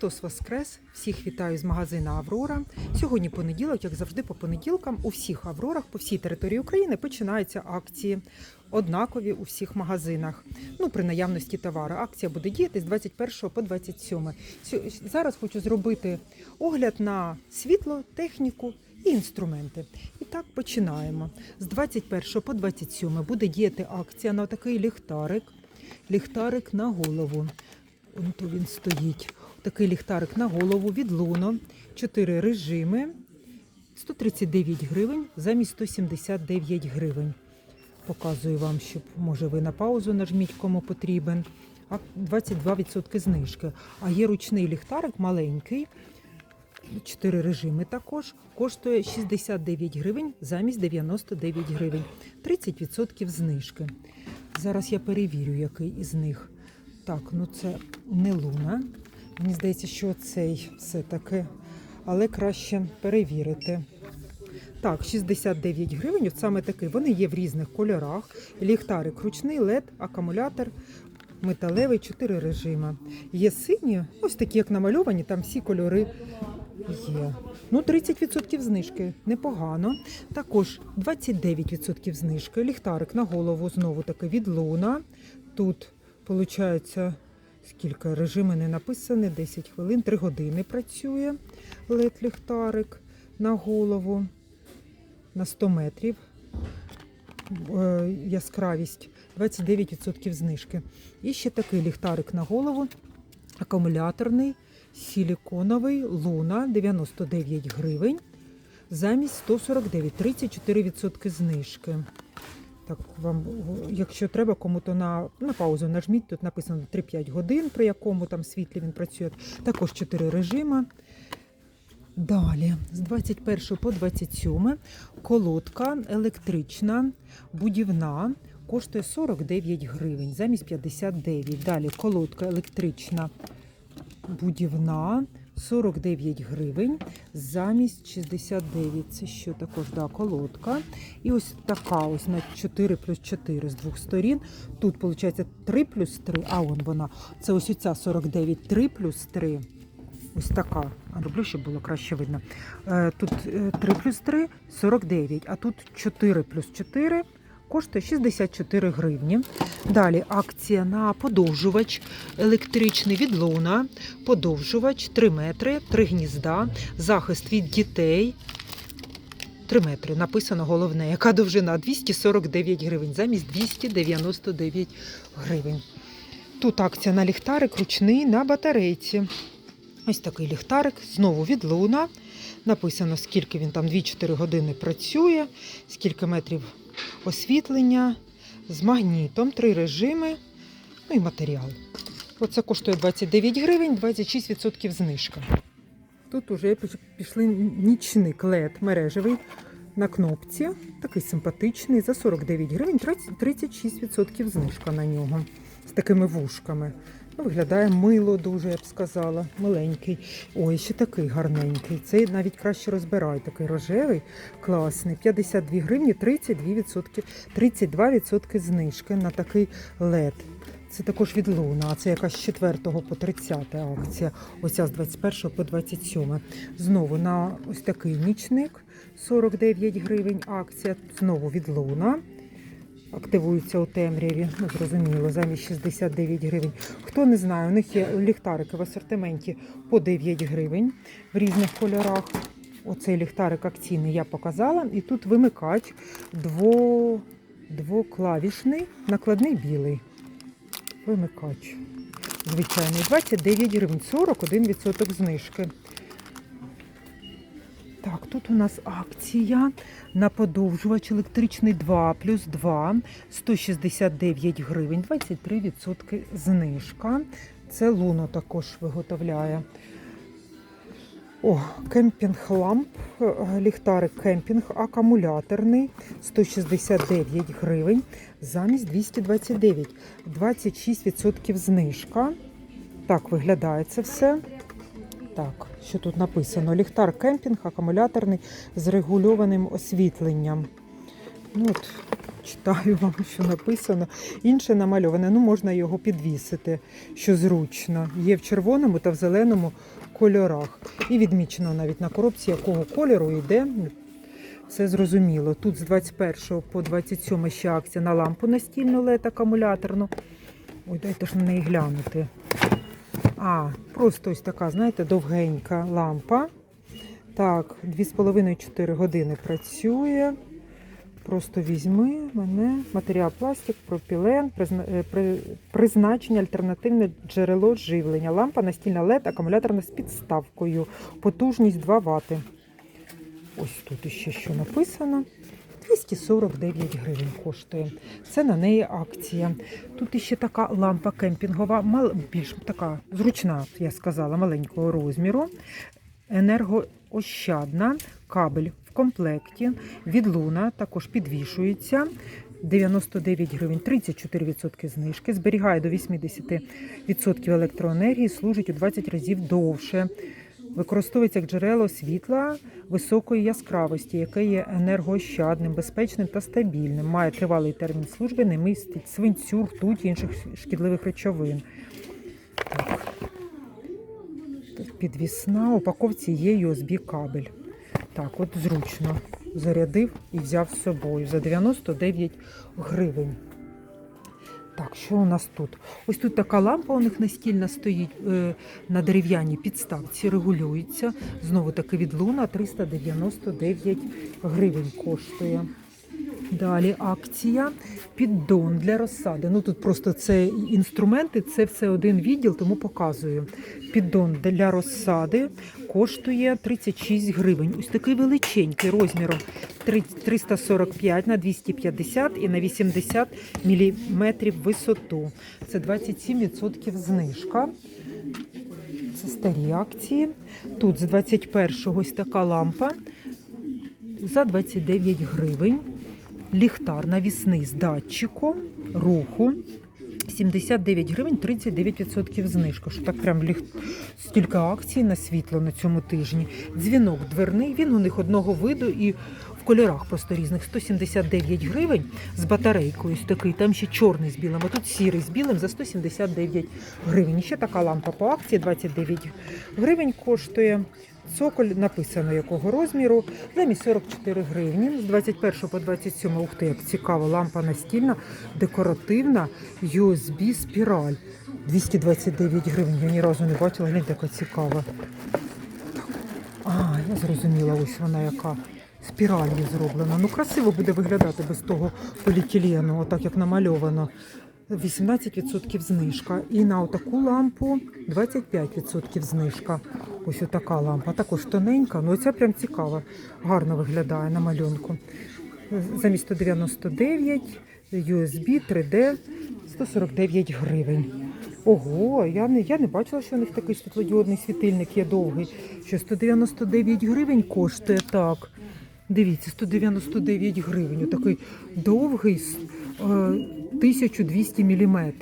Христос Воскрес! Всіх вітаю з магазину Аврора. Сьогодні понеділок, як завжди, по понеділкам у всіх Аврорах по всій території України починаються акції. Однакові у всіх магазинах. Ну, при наявності товару. Акція буде діяти з 21 по 27. Сьо- Зараз хочу зробити огляд на світло, техніку і інструменти. І так починаємо. З 21 по 27 буде діяти акція на такий ліхтарик. Ліхтарик на голову. Он то він стоїть. Такий ліхтарик на голову від Луно. Чотири режими. 139 гривень замість 179 гривень. Показую вам, щоб може ви на паузу нажміть, кому потрібен. А 22% знижки. А є ручний ліхтарик маленький. Чотири режими також. Коштує 69 гривень замість 99 гривень. 30% знижки. Зараз я перевірю, який із них. Так, ну це не луна. Мені здається, що цей все-таки, але краще перевірити. Так, 69 гривень, от саме такий. Вони є в різних кольорах. Ліхтарик ручний, LED, акумулятор, металевий, 4 режими. Є сині, ось такі, як намальовані, там всі кольори є. Ну, 30% знижки, непогано. Також 29% знижки. Ліхтарик на голову знову таки від Луна. Тут, виходить, скільки режими не написані, 10 хвилин, 3 години працює LED-ліхтарик на голову на 100 метрів. Е, Яскравість 29% знижки. І ще такий ліхтарик на голову, акумуляторний, силіконовий, луна 99 гривень. Замість 149, 34% знижки. Так, вам, якщо треба, кому-то на, на паузу нажміть, тут написано 3-5 годин, при якому там світлі він працює. Також 4 режими. Далі, з 21 по 27 колодка електрична, будівна, коштує 49 гривень, замість 59. Далі колодка електрична, будівна, 49 гривень, замість 69. Це що також, да, колодка. І ось така ось на 4 плюс 4 з двох сторін. Тут, виходить, 3 плюс 3, а он вона. Це ось оця 49, 3 плюс 3. Ось така. А роблю, щоб було краще видно. Е, Тут е, 3 плюс 3 – 49, а тут 4 плюс 4 коштує 64 гривні. Далі акція на подовжувач електричний від Луна. Подовжувач 3 метри, 3 гнізда, захист від дітей. 3 метри. Написано головне, яка довжина 249 гривень замість 299 гривень. Тут акція на ліхтарик ручний на батарейці. Ось такий ліхтарик, знову від Луна. Написано, скільки він там 2-4 години працює, скільки метрів освітлення, з магнітом, три режими, ну і матеріал. Оце коштує 29 гривень, 26% знижка. Тут уже пішли нічник LED мережевий на кнопці. Такий симпатичний, за 49 гривень, 36% знижка на нього з такими вушками. Ну, Виглядає мило дуже, я б сказала. Миленький. Ой, ще такий гарненький. Цей навіть краще розбирає. Такий рожевий, класний. 52 гривні, 32%, 32% знижки на такий LED. Це також від Луна, а це якась з 4 по 30 акція. Оця з 21 по 27. Знову на ось такий нічник 49 гривень акція. Знову від Луна. Активується у темряві, ну зрозуміло, замість 69 гривень. Хто не знає, у них є ліхтарики в асортименті по 9 гривень в різних кольорах. Оцей ліхтарик акційний я показала. І тут вимикач дво... двоклавішний, накладний білий. Вимикач. Звичайний 29 гривень, 41% знижки. Так, тут у нас акція на подовжувач електричний 2 плюс 2, 169 гривень, 23% знижка. Це Луно також виготовляє. О, кемпінг ламп, е, ліхтарик кемпінг акумуляторний 169 гривень замість 229, 26% знижка. Так виглядає це все. Так, що тут написано? Ліхтар кемпінг акумуляторний з регульованим освітленням. Ну от, Читаю вам, що написано. Інше намальоване. Ну, можна його підвісити, що зручно. Є в червоному та в зеленому кольорах. І відмічено навіть на коробці, якого кольору йде. Все зрозуміло. Тут з 21 по 27 ще акція на лампу настільну LED акумуляторну. Ой, дайте ж на неї глянути. А, просто ось така, знаєте, довгенька лампа. Так, 2,5-4 години працює. Просто візьми мене. Матеріал пластик, пропілен, е, при- призначення альтернативне джерело живлення. Лампа настільна LED, акумуляторна з підставкою. Потужність 2 Вт. Ось тут іще що написано. 249 гривень коштує. Це на неї акція. Тут іще така лампа кемпінгова, мал, більш така зручна, я сказала, маленького розміру. Енергоощадна, кабель в комплекті. Від луна також підвішується. 99 гривень, 34% знижки, зберігає до 80% електроенергії, служить у 20 разів довше. Використовується як джерело світла високої яскравості, яке є енергоощадним, безпечним та стабільним. Має тривалий термін служби, не містить свинцю, ртуть інших шкідливих речовин. Так. Підвісна, у упаковці є USB кабель. Так, от зручно. Зарядив і взяв з собою за 99 гривень. Так, що у нас тут? Ось тут така лампа у них настільна стоїть е, на дерев'яній підставці, регулюється. Знову таки від луна 399 гривень коштує. Далі акція піддон для розсади. Ну тут просто це інструменти, це все один відділ, тому показую. Піддон для розсади коштує 36 гривень. Ось такий величенький розміром 3- 345 на 250 і на 80 мм висоту. Це 27% знижка. Це старі акції. Тут з 21-го ось така лампа за 29 гривень. Ліхтар навісний з датчиком руху. 79 гривень 39% знижка. Що так прям ліг... стільки акцій на світло на цьому тижні. Дзвінок дверний, він у них одного виду і в кольорах просто різних. 179 гривень з батарейкою такий. Там ще чорний з білим, а тут сірий з білим за 179 гривень. І ще така лампа по акції 29 гривень коштує. Цоколь написано якого розміру, замість 44 гривні. З 21 по 27, ух ти, як цікаво, лампа настільна, декоративна, USB спіраль. 229 гривень. Я ні разу не бачила, гляньте, яка цікава. А, я зрозуміла, ось вона яка. Спіраль зроблена. Ну, красиво буде виглядати без того поліетилену, отак як намальовано. 18% знижка. І на таку лампу 25% знижка. Ось отака лампа. Також тоненька, ну ця прям цікава. Гарно виглядає на малюнку. Замість 199 USB 3D 149 гривень. Ого, я не, я не бачила, що у них такий світлодіодний світильник є довгий. Що 199 гривень коштує так. Дивіться, 199 гривень. Отакий довгий е, 1200 мм.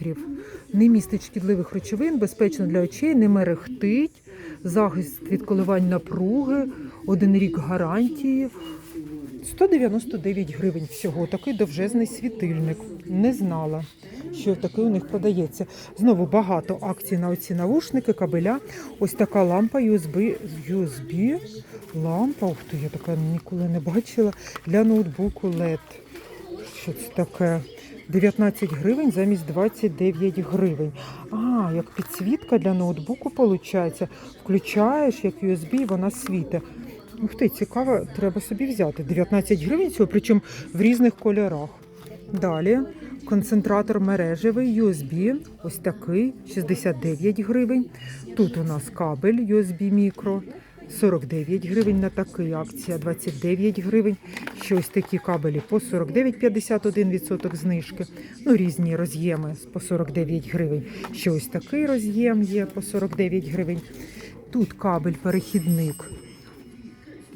Не містить шкідливих речовин, безпечно для очей, не мерехтить, захист від коливань напруги, один рік гарантії. 199 гривень всього. Такий довжезний світильник. Не знала, що такий у них продається. Знову багато акцій на оці навушники, кабеля. Ось така лампа USB. USB лампа. Ух ти, я така ніколи не бачила. Для ноутбуку LED. Що це таке? 19 гривень замість 29 гривень. А, як підсвітка для ноутбуку виходить. Включаєш як USB, і вона світить. Ух ти, цікаво, треба собі взяти. 19 гривень цього, причому в різних кольорах. Далі концентратор мережевий USB, ось такий, 69 гривень. Тут у нас кабель USB мікро. 49 гривень на такий акція, 29 гривень. Ще ось такі кабелі по 49,51% знижки. Ну, різні роз'єми по 49 гривень. Ще ось такий роз'єм є по 49 гривень. Тут кабель перехідник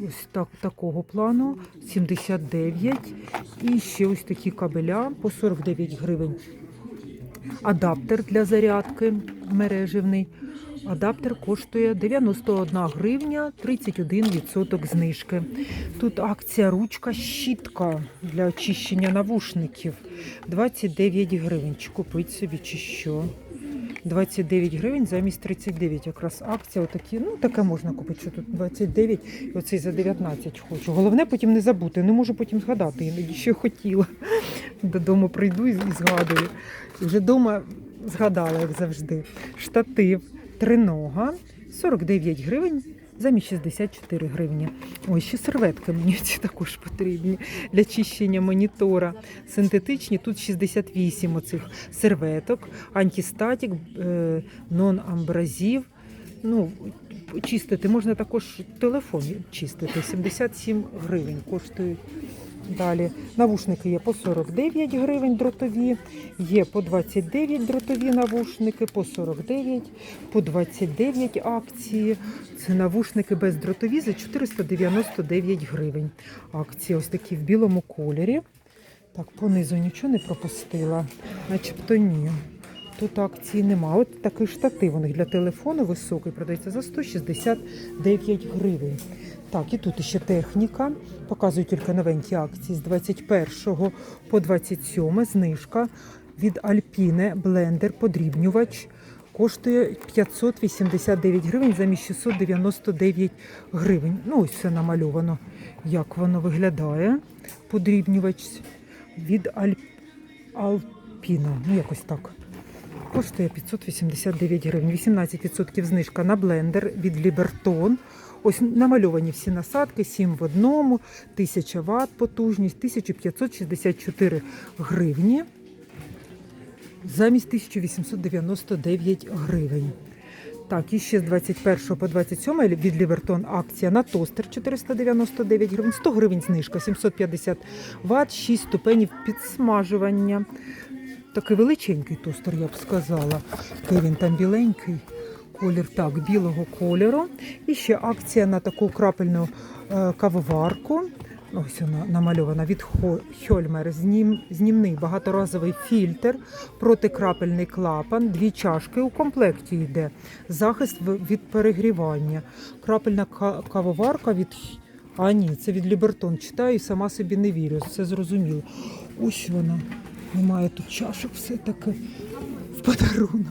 ось так, такого плану 79. І ще ось такі кабеля по 49 гривень. Адаптер для зарядки мережевний Адаптер коштує 91 гривня, 31% знижки. Тут акція ручка щітка для очищення навушників. 29 гривень. Чи купить собі, чи що. 29 гривень замість 39. Якраз акція отакі. Ну, таке можна купити, що тут 29, і оцей за 19 хочу. Головне потім не забути. Не можу потім згадати. Іноді що хотіла. Додому прийду і згадую. Вже вдома згадала, як завжди. Штатив тринога 49 гривень. Замість 64 гривні. Ой, ще серветки мені ці також потрібні для чищення монітора. Синтетичні, тут 68 оцих серветок, антистатік, е, нон-амбразів. Ну, чистити можна також телефон чистити. 77 гривень коштують. Далі навушники є по 49 гривень дротові, є по 29 дротові навушники, по 49, по 29 акції. Це навушники бездротові за 499 гривень. Акції ось такі в білому кольорі. Так, понизу нічого не пропустила, начебто ні. Тут акції нема. От такий штатив у них для телефону високий продається за 169 гривень. Так, і тут ще техніка. Показую тільки новенькі акції з 21 по 27 знижка від Alpine блендер подрібнювач. Коштує 589 гривень замість 699 гривень. Ну, ось все намальовано, як воно виглядає. Подрібнювач від Аль... Alpina. Ну, якось так. Коштує 589 гривень. 18% знижка на блендер від Liberton. Ось намальовані всі насадки, 7 в одному, 1000 Вт потужність, 1564 гривні замість 1899 гривень. Так, і ще з 21 по 27 від Лівертон акція на тостер 499 гривень, 100 гривень знижка, 750 Вт, 6 ступенів підсмажування. Такий величенький тостер, я б сказала. Який він там біленький. Колір так, білого кольору. І ще акція на таку крапельну е, кавоварку. Ось вона намальована від Хо- Хьольмер. Знім, знімний багаторазовий фільтр, протикрапельний клапан, дві чашки у комплекті йде. Захист від перегрівання. Крапельна кавоварка від. А ні, це від Лібертон. Читаю і сама собі не вірю. Це зрозуміло. Ось вона. Немає тут чашок все-таки в подарунок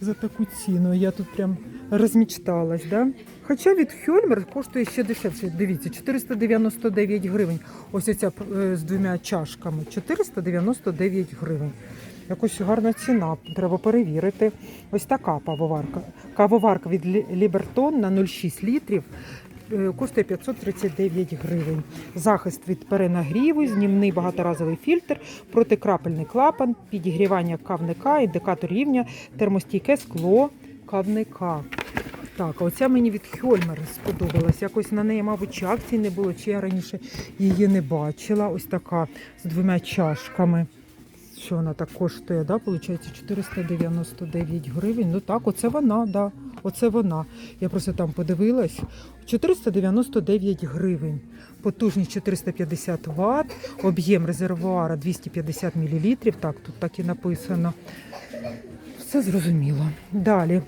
за таку ціну. Я тут прям розмічталась, да? Хоча від Хьольмер коштує ще дешевше. Дивіться, 499 гривень. Ось оця е, з двома чашками. 499 гривень. Якось гарна ціна, треба перевірити. Ось така кавоварка. Кавоварка від Лібертон на 0,6 літрів коштує 539 гривень. Захист від перенагріву, знімний багаторазовий фільтр, протикрапельний клапан, підігрівання кавника, індикатор рівня, термостійке скло кавника. Так, оця мені від Хьольмер сподобалась. Якось на неї, мабуть, акції не було, чи я раніше її не бачила. Ось така з двома чашками. Що вона так коштує, да? Получається 499 гривень. Ну так, оце вона, да. Оце вона. Я просто там подивилась. 499 гривень. Потужність 450 Вт, об'єм резервуара 250 мл. Так, тут так і написано. Все зрозуміло. Далі.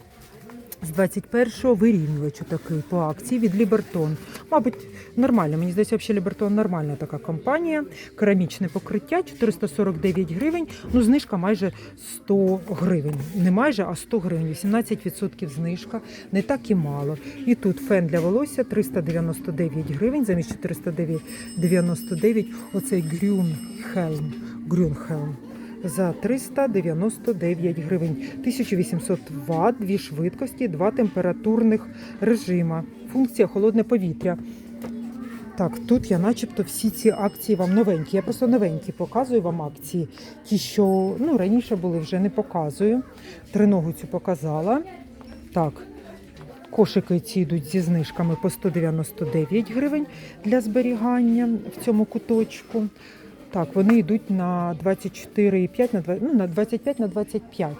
З 21-го вирівнювачу такий по акції від Лібертон. Мабуть, нормально. Мені здається, взагалі Лібертон нормальна така компанія. Керамічне покриття 449 гривень. Ну, знижка майже 100 гривень. Не майже, а 100 гривень. 18% знижка. Не так і мало. І тут фен для волосся 399 гривень, замість 499. Оцей Грюнхелм. Грюнхелм за 399 гривень. 1800 Вт, дві швидкості, два температурних режима. Функція холодне повітря. Так, тут я начебто всі ці акції вам новенькі. Я просто новенькі показую вам акції. Ті, що ну, раніше були, вже не показую. Триногу цю показала. Так, кошики ці йдуть зі знижками по 199 гривень для зберігання в цьому куточку. Так, вони йдуть на 24,5 на 20, ну, на 25 на 25.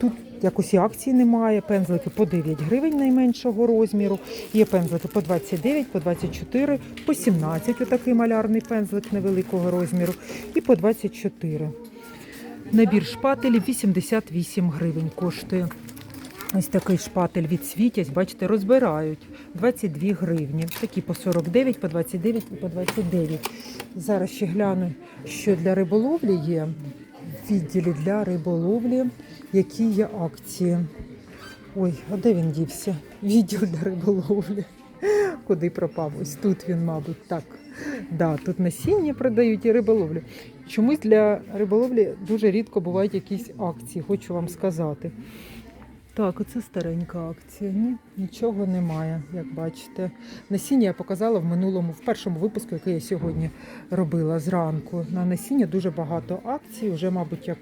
Тут якось і акції немає. Пензлики по 9 гривень найменшого розміру. Є пензлики по 29, по 24, по 17 отакий малярний пензлик невеликого розміру. І по 24. Набір шпателів 88 гривень коштує. Ось такий шпатель від світязь, бачите, розбирають 22 гривні. Такі по 49, по 29 і по 29. Зараз ще гляну, що для риболовлі є. В відділі для риболовлі, які є акції. Ой, а де він дівся? Відділ для риболовлі. Куди пропав? Ось тут він, мабуть, так. Да, тут насіння продають і риболовлю. Чомусь для риболовлі дуже рідко бувають якісь акції, хочу вам сказати. Так, оце старенька акція. Ні, нічого немає, як бачите. Насіння я показала в минулому, в першому випуску, який я сьогодні робила зранку. На насіння дуже багато акцій, вже, мабуть, як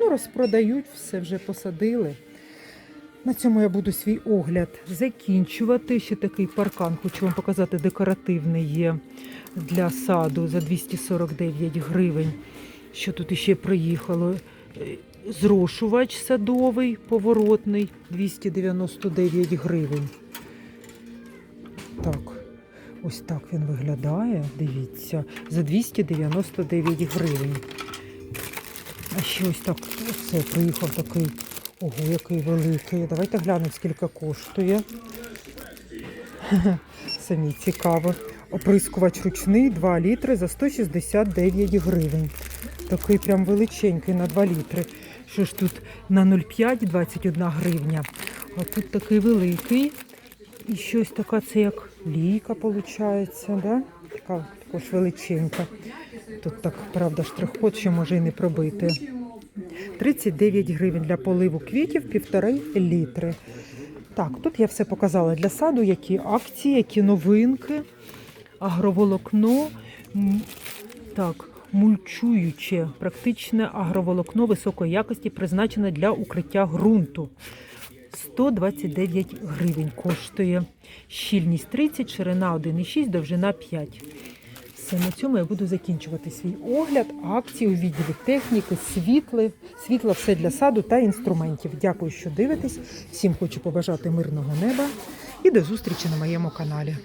ну, розпродають, все вже посадили. На цьому я буду свій огляд закінчувати. Ще такий паркан, хочу вам показати, декоративний є для саду за 249 гривень. Що тут іще приїхало? Зрошувач садовий, поворотний, 299 гривень. Так, ось так він виглядає, дивіться, за 299 гривень. А ще ось так, оце приїхав такий, ого, який великий. Давайте глянемо, скільки коштує. Самі цікаво. Оприскувач ручний 2 літри за 169 гривень. Такий прям величенький на 2 літри. Що ж тут на 0,5 21 гривня. А тут такий великий. І щось така, це як лійка, виходить, да? така також величенька. Тут так, правда, штрих-код ще може і не пробити. 39 гривень для поливу квітів, півтори літри. Так, тут я все показала для саду, які акції, які новинки, агроволокно. Так, мульчуюче, практичне агроволокно високої якості, призначене для укриття ґрунту. 129 гривень коштує. Щільність 30, ширина 1,6, довжина 5. Все, на цьому я буду закінчувати свій огляд, акції у відділі техніки, світли, світла, все для саду та інструментів. Дякую, що дивитесь. Всім хочу побажати мирного неба і до зустрічі на моєму каналі.